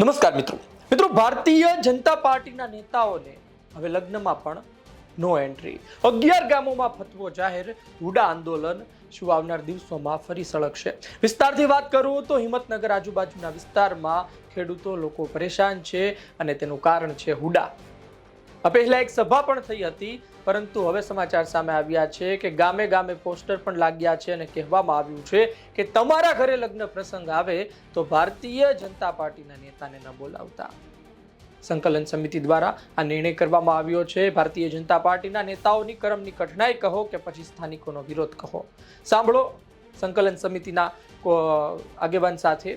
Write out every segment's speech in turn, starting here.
નમસ્કાર મિત્રો. મિત્રો, ભારતીય જનતા પાર્ટીના નેતાઓને હવે લગ્નમાં પણ નો એન્ટ્રી અગિયાર ગામોમાં ફતવો જાહેર, હુડા આંદોલન શું આવનાર દિવસોમાં ફરી સળગશે? વિસ્તારથી વાત કરું તો હિંમતનગર આજુબાજુના વિસ્તારમાં ખેડૂતો લોકો પરેશાન છે અને તેનું કારણ છે હુડા. આ પહેલા એક સભા પણ થઈ હતી, પરંતુ હવે સમાચાર સામે આવ્યા છે કે ગામે ગામે પોસ્ટર પણ લાગ્યા છે અને કહેવામાં આવ્યું છે કે તમારા ઘરે લગ્ન પ્રસંગ આવે તો ભારતીય જનતા પાર્ટીના નેતાને ન બોલાવતા. સંકલન સમિતિ દ્વારા આ નિર્ણય કરવામાં આવ્યો છે. ભારતીય જનતા પાર્ટીના નેતાઓની કરમની કઠણાઈ કહો કે પછી સ્થાનિકોનો વિરોધ કહો. સાંભળો. સંકલન સમિતિના આગેવાન સાથે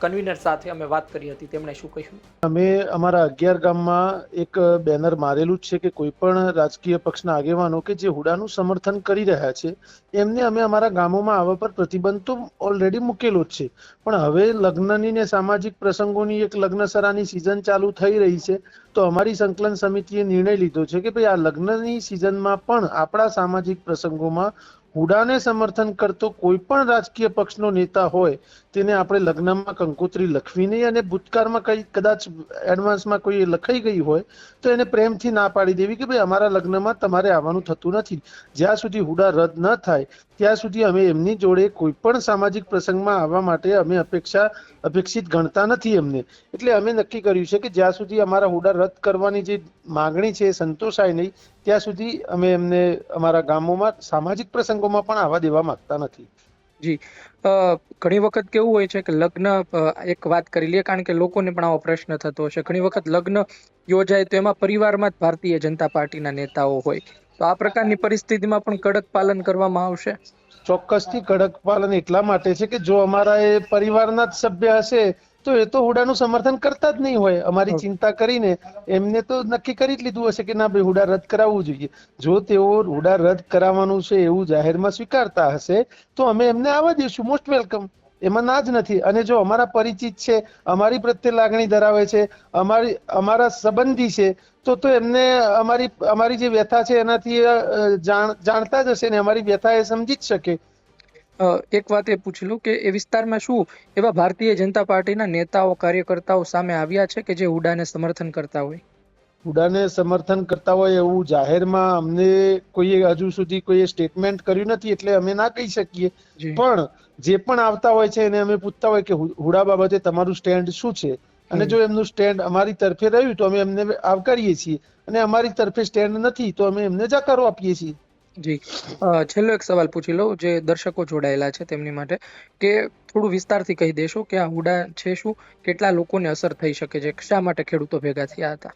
કન્વીનર સાથે અમે વાત કરી હતી, તેમણે શું કહ્યું? અમે અમારા અગિયાર ગામમાં એક બેનર મારેલું જ છે કે કોઈ પણ રાજકીય પક્ષના આગેવાનો કે જે હુડાનું સમર્થન કરી રહ્યા છે, એમને અમે અમારા ગામોમાં આવવા પર પ્રતિબંધ તો ઓલરેડી મૂકેલો જ છે. પણ હવે લગ્નની ને સામાજિક પ્રસંગોની એક લગ્નસરાની સિઝન ચાલુ થઈ રહી છે, તો અમારી સંકલન સમિતિએ નિર્ણય લીધો છે કે ભાઈ આ લગ્નની સિઝનમાં પણ આપણા સામાજિક પ્રસંગોમાં હુડાને સમર્થન કરતો કોઈ પણ રાજકીય પક્ષનો નેતા હોય તેને આપણે લગ્નમાં કંકોત્રી લખવી નહીં અને ભૂતકાળમાં કઈ કદાચ એડવાન્સમાં કોઈ લખાઈ ગઈ હોય, તો એને પ્રેમથી ના પાડી દેવી કે ભાઈ અમારા લગ્નમાં તમારે આવવાનું થતું નથી. જ્યાં સુધી હુડા રદ ન થાય, ત્યાં સુધી અમે એમની જોડે કોઈ પણ સામાજિક પ્રસંગમાં આવવા માટે અમે અપેક્ષા, અપેક્ષિત ગણતા નથી એમને. એટલે અમે નક્કી કર્યું છે કે જ્યાં સુધી અમારા હુડા રદ કરવાની જે માગણી છે એ સંતોષાય નહીં, ત્યાં સુધી અમે એમને અમારા ગામોમાં, સામાજિક પ્રસંગોમાં પણ આવવા દેવા માંગતા નથી. જી. ઘણી વખત કેવું હોય છે કે લગ્ન એક વાત કરી લઈએ કારણ કે લોકોને પણ આવો પ્રશ્ન થતો હશે. ઘણી વખત લગ્ન યોજાય તો એમાં પરિવારમાં જ ભારતીય જનતા પાર્ટીના નેતાઓ હોય. તો આ પ્રકારની પરિસ્થિતિમાં પણ કડક પાલન કરવામાં આવશે? ચોક્કસથી કડક પાલન એટલા માટે છે કે જો અમારા એ પરિવારના જ સભ્ય હશે તો એ તો હુડાનું સમર્થન કરતા જ નહીં હોય. અમારી ચિંતા કરીને એમને તો નક્કી કરી જ લીધું હશે કે ના ભાઈ હુડા રદ કરાવવું જોઈએ. જો તેઓ હુડા રદ કરાવવાનું છે એવું જાહેરમાં સ્વીકારતા હશે તો અમે એમને આવવા દઈશું. મોસ્ટ વેલકમ એમાં ના જ નથી. અને જો અમારા પરિચિત છે, અમારી પ્રત્યે લાગણી ધરાવે છે, અમારી, અમારા સંબંધી છે, તો તો એમને અમારી અમારી જે વ્યથા છે એનાથી જાણતા જ હશે ને અમારી વ્યથા એ સમજી જ શકે. એક વાત એ પૂછી લઉં કે એ વિસ્તારમાં શું એવા ભારતીય જનતા પાર્ટીના નેતાઓ, કાર્યકર્તાઓ સામે આવ્યા છે કે જે હુડાને સમર્થન કરતા હોય? હુડાને સમર્થન કરતા હોય એવું જાહેરમાં અમને કોઈએ હજુ સુધી કોઈએ સ્ટેટમેન્ટ કર્યું નથી એટલે અમે ના કહી શકીએ. પણ જે પણ આવતા હોય છે એને અમે પૂછતા હોય કે હુડા બાબતે તમારું સ્ટેન્ડ શું છે? અને જો એમનું સ્ટેન્ડ અમારી તરફે રહ્યું તો અમે એમને આવકારીએ છીએ. અને અમારી તરફે સ્ટેન્ડ નથી તો અમે એમને જાકારો આપીએ છીએ. જી. છેલ્લો એક સવાલ પૂછી લઉં જે દર્શકો જોડાયેલા છે તેમની માટે કે થોડું વિસ્તારથી કહી દેશો કે આ હુડા છે શું? કેટલા લોકોને અસર થઈ શકે છે? શા માટે ખેડૂતો ભેગા થયા હતા?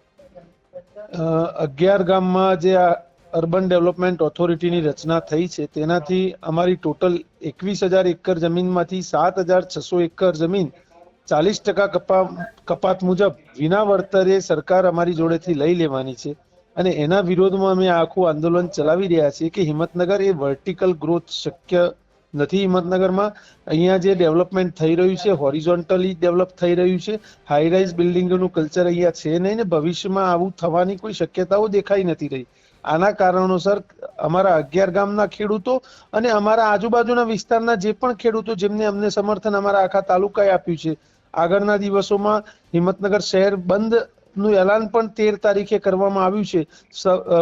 અગિયાર ગામમાં જે આ અર્બન ડેવલપમેન્ટ ઓથોરિટીની રચના થઈ છે, તેનાથી અમારી ટોટલ એકવીસ હજાર એકર જમીનમાંથી સાત હજાર છસો એકર જમીન ચાલીસ ટકા કપા, કપાત મુજબ વિના વળતરે સરકાર અમારી જોડેથી લઈ લેવાની છે. અને એના વિરોધમાં અમે આખું આંદોલન ચલાવી રહ્યા છીએ કે હિંમતનગર એ વર્ટિકલ ગ્રોથ શક્ય નથી હિંમતનગરમાં. અહીંયા જે ડેવલપમેન્ટ થઈ રહ્યું છે હોરિઝોન્ટલી ડેવલપ થઈ રહ્યું છે હાઈ રાઇઝ બિલ્ડિંગનું કલ્ચર અહીંયા છે નહીં ને ભવિષ્યમાં આવું થવાની કોઈ શક્યતાઓ દેખાઈ નથી રહી. આના કારણોસર અમારા અગિયાર ગામના ખેડૂતો અને અમારા આજુબાજુના વિસ્તારના જે પણ ખેડૂતો જેમને અમને સમર્થન અમારા આખા તાલુકાએ આપ્યું છે. આગળના દિવસોમાં હિંમતનગર શહેર બંધ નું એલાન પણ તેર તારીખે કરવામાં આવ્યું છે.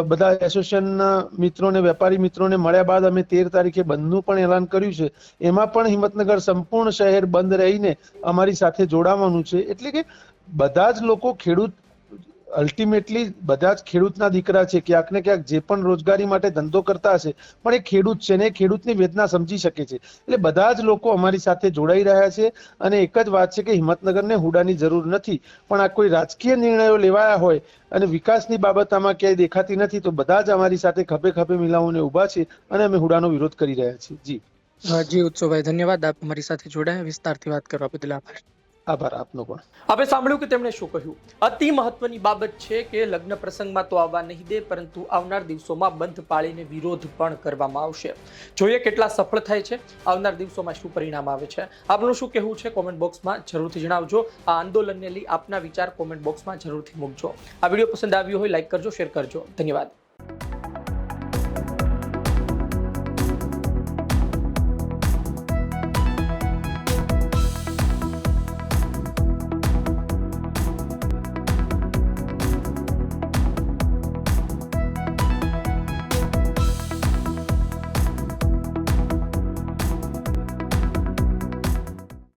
બધા એસોસિએશનના મિત્રોને, વેપારી મિત્રોને મળ્યા બાદ અમે તેર તારીખે બંધનું પણ એલાન કર્યું છે. એમાં પણ હિંમતનગર સંપૂર્ણ શહેર બંધ રહીને અમારી સાથે જોડાવાનું છે. એટલે કે બધા જ લોકો ખેડૂત અલ્ટિમેટલી બધા જ ખેડૂતના દીકરા છે, ક્યાંક ને ક્યાંક જે પણ રોજગારી માટે ધંધો કરતા હશે, પણ એ ખેડૂત છે ને એ ખેડૂતની વેદના સમજી શકે છે. એટલે બધા જ લોકો અમારી સાથે જોડાઈ રહ્યા છે અને એક જ વાત છે કે હિંમતનગરને હુડાની જરૂર નથી. પણ આ કોઈ રાજકીય નિર્ણયો લેવાયા હોય અને વિકાસની બાબત આમાં ક્યાંય દેખાતી નથી, તો બધા જ અમારી સાથે ખભે ખભે મિલાવીને ઊભા છે અને અમે હુડાનો વિરોધ કરી રહ્યા છીએ. જી. જી, ઉત્સવભાઈ, ધન્યવાદ આપ અમારી સાથે જોડાયા. વિસ્તારથી વાત કરવા બદલ આભાર. આભાર આપનો પણ. આપણે સાંભળ્યું કે તેમણે શું કહ્યું? અતિ મહત્વની બાબત છે કે લગ્ન પ્રસંગમાં તો આવવા નહીં દે, પરંતુ આવનાર દિવસોમાં બંધ પાળીને વિરોધ પણ કરવામાં આવશે. જોઈએ કેટલા સફળ થાય છે, આવનાર દિવસોમાં શું પરિણામ આવે છે? આપનું શું કહેવું છે? કોમેન્ટ બોક્સમાં જરૂરથી જણાવજો. આ આંદોલનને લઈ આપના વિચાર કોમેન્ટ બોક્સમાં જરૂરથી મૂકજો. આ વીડિયો પસંદ આવ્યો હોય, લાઈક કરજો, શેર કરજો. ધન્યવાદ.